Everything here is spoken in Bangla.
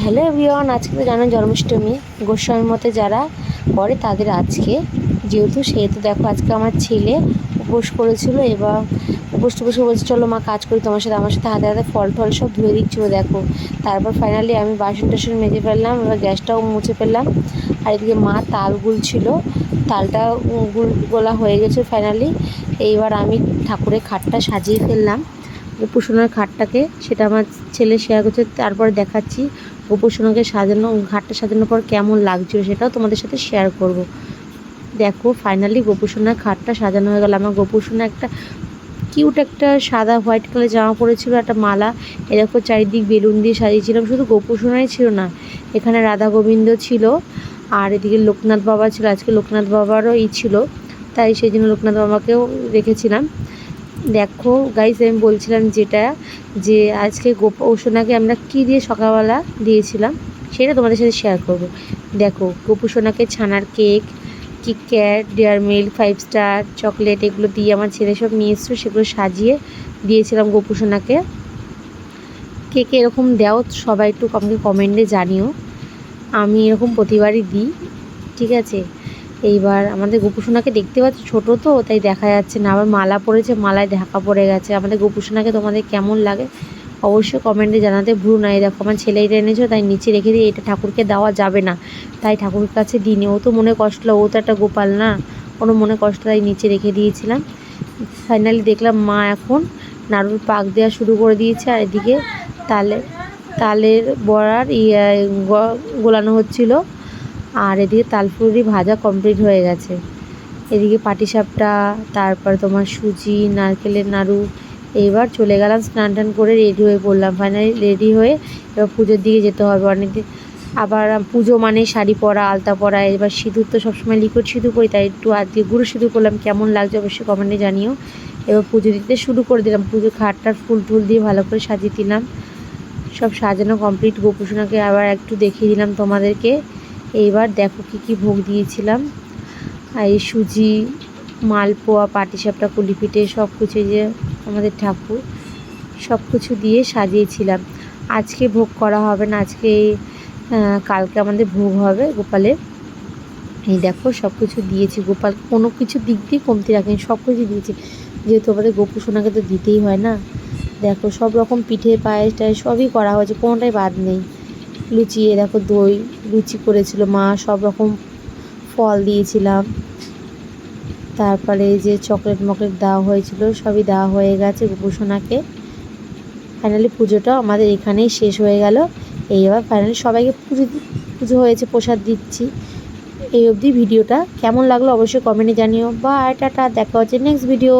হ্যালো এভরিওয়ান, আজকে তো জানো জন্মাষ্টমী। গোস্বামীর মতে যারা করে তাদের আজকে। যেহেতু, সেহেতু দেখো আজকে আমার ছেলে উপোস করেছিল এবং উপোস টুপোস বলছে, চলো মা, কাজ করি তোমার সাথে। আমার সাথে হাতে হাতে ফল টল সব ধুয়ে দিচ্ছিল, দেখো। তারপর ফাইনালি আমি বাসন টাসন মেজে ফেললাম, এবার গ্যাসটাও মুছে ফেললাম। আর এদিকে মা তাল গুলছিল। তালটা গুল, গোলা হয়ে গেছে ফাইনালি এইবার আমি ঠাকুরের খাটটা সাজিয়ে ফেললাম। গোপুসোনার খাটটাকে, সেটা আমার ছেলে শেয়ার করছে। তারপরে দেখাচ্ছি গোপুসোনাকে সাজানো, ঘাটটা সাজানোর পর কেমন লাগছিল সেটাও তোমাদের সাথে শেয়ার করব। দেখো ফাইনালি গোপুসোনার খাটটা সাজানো হয়ে গেল। আমার গোপুসোনা একটা কিউট একটা সাদা হোয়াইট কালার জামা পরেছিল, একটা মালা। এরকম চারিদিক বেলুন দিয়ে সাজিয়েছিলাম। শুধু গোপুসোনাই ছিল না, এখানে রাধা গোবিন্দ ছিল আর এদিকে লোকনাথ বাবা ছিল। আজকে লোকনাথ বাবারও ই ছিল, তাই সেই জন্য লোকনাথ বাবাকেও রেখেছিলাম। দেখো গাইস আমি বলছিলাম যেটা, যে আজকে গোপ সোনাকে আমরা কী দিয়ে সকালবেলা দিয়েছিলাম, সেটা তোমাদের সাথে শেয়ার করব। দেখো, গোপু সোনাকে ছানার cake KitKat Dairy Milk Five Star chocolate এগুলো দিয়ে আমার ছেলে সব নিয়ে এসছো সেগুলো সাজিয়ে দিয়েছিলাম গোপু সোনাকে। কে কে এরকম দাও, সবাই একটু আমাকে কমেন্টে জানিও। আমি এরকম প্রতিবারই দিই, ঠিক আছে? এইবার আমাদের গোপুসোনাকে দেখতে পাচ্ছি, ছোট তো, তাই দেখা যাচ্ছে না। আবার মালা পড়েছে মালায় ঢাকা পড়ে গেছে। আমাদের গোপুসোনাকে তোমাদের কেমন লাগে অবশ্যই কমেন্টে জানাতে ভুল না। এই দেখো, আমার ছেলে এটা এনেছো, তাই নিচে রেখে দিয়ে এটা ঠাকুরকে দেওয়া যাবে না। তাই ঠাকুরের কাছে দিইনি। ও তো মনে কষ্ট, ও তো একটা গোপাল না। কোনো মনে কষ্ট, তাই নিচে রেখে দিয়েছিলাম। ফাইনালি দেখলাম মা এখন নাড়ুর পাক দেওয়া শুরু করে দিয়েছে। আর এদিকে তালে তালের বড়ার ইয়ে গোলানো হচ্ছিল। আর এদিকে তালপুরি ভাজা কমপ্লিট হয়ে গেছে। এদিকে পাটিসাপটা তারপর তোমার সুজি, নারকেলের নাড়ু, এইবার চলে গেলাম স্নান টান করে রেডি হয়ে পড়লাম। ফাইনালি রেডি হয়ে এবার পুজোর দিকে যেতে হবে। অনেকদিন আবার পুজো মানে শাড়ি পরা, আলতা পরা, এবার সিঁদুর তো সবসময় লিকুইড সিঁদুর পরি, তাই একটু আজকে গুঁড়ো সিঁদুর করলাম। কেমন লাগছে অবশ্যই কমেন্টে জানিও। এবার পুজো দিতে শুরু করে দিলাম। পুজো খাটটার ফুল টুল দিয়ে ভালো করে সাজিয়ে দিলাম। সব সাজানো কমপ্লিট গোপুসোনাকে আবার একটু দেখিয়ে দিলাম তোমাদেরকে। এইবার দেখো কী কী ভোগ দিয়েছিলাম। আর এই সুজি, মালপোয়া, পাটিসাপটা কুলি পিঠে সব কিছু যে আমাদের ঠাকুর, সব কিছু দিয়ে সাজিয়েছিলাম। আজকে ভোগ করা হবে না, আজকে কালকে আমাদের ভোগ হবে গোপালের। এই দেখো সব কিছু দিয়েছি গোপাল, কোনো কিছু দিক দিয়ে কমতি রাখেনি, সব কিছু দিয়েছি। যেহেতু আমাদের গোপু সোনাকে তো দিতেই হয় না। দেখো সব রকম পিঠে, পায়েস, টায়েস সবই করা হয়েছে, কোনোটাই বাদ নেই। লুচি এ দেখো দই লুচি করেছিল মা, সব রকম ফল দিয়েছিলাম। তারপরে যে চকলেট মকলেট দেওয়া হয়েছিল, সবই দেওয়া হয়ে গেছে গোপুসোনাকে। ফাইনালি পুজোটা আমাদের এখানেই শেষ হয়ে গেল। এই এইবার ফাইনালি সবাইকে পুজো পুজো হয়েছে, প্রসাদ দিচ্ছি। এই অবধি ভিডিওটা কেমন লাগল অবশ্যই কমেন্টে জানিও। বা টাটা, দেখা হচ্ছে নেক্সট ভিডিও